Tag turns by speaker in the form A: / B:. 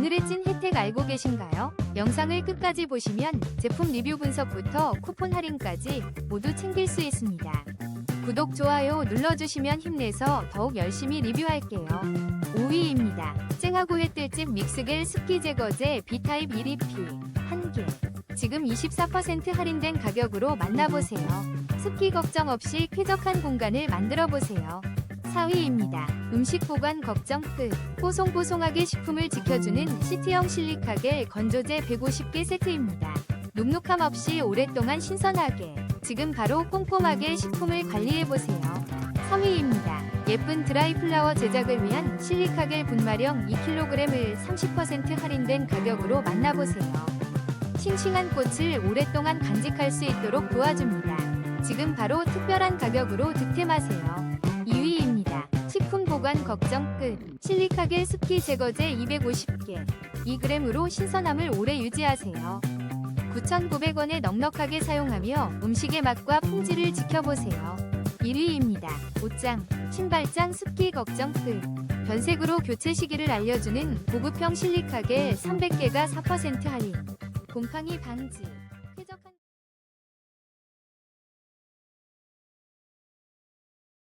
A: 오늘의 찐 혜택 알고 계신가요? 영상을 끝까지 보시면 제품 리뷰 분석부터 쿠폰 할인까지 모두 챙길 수 있습니다. 구독, 좋아요 눌러주시면 힘내서 더욱 열심히 리뷰할게요. 5위입니다. 쨍하고 해뜰집 믹스겔 습기 제거제 B타입 1EP 1개. 지금 24% 할인된 가격으로 만나보세요. 습기 걱정 없이 쾌적한 공간을 만들어 보세요. 4위입니다. 음식 보관 걱정 끝. 뽀송뽀송하게 식품을 지켜주는 시트형 실리카겔 건조제 150개 세트입니다. 눅눅함 없이 오랫동안 신선하게. 지금 바로 꼼꼼하게 식품을 관리해보세요. 3위입니다. 예쁜 드라이 플라워 제작을 위한 실리카겔 분말형 2kg을 30% 할인된 가격으로 만나보세요. 싱싱한 꽃을 오랫동안 간직할 수 있도록 도와줍니다. 지금 바로 특별한 가격으로 득템하세요. 2위입니다. 식품 보관 걱정 끝. 실리카겔 습기 제거제 250개. 2g으로 신선함을 오래 유지하세요. 9,900원에 넉넉하게 사용하며 음식의 맛과 품질을 지켜보세요. 1위입니다. 옷장, 신발장 습기 걱정 끝. 변색으로 교체 시기를 알려주는 고급형 실리카겔 300개가 4% 할인. 곰팡이 방지.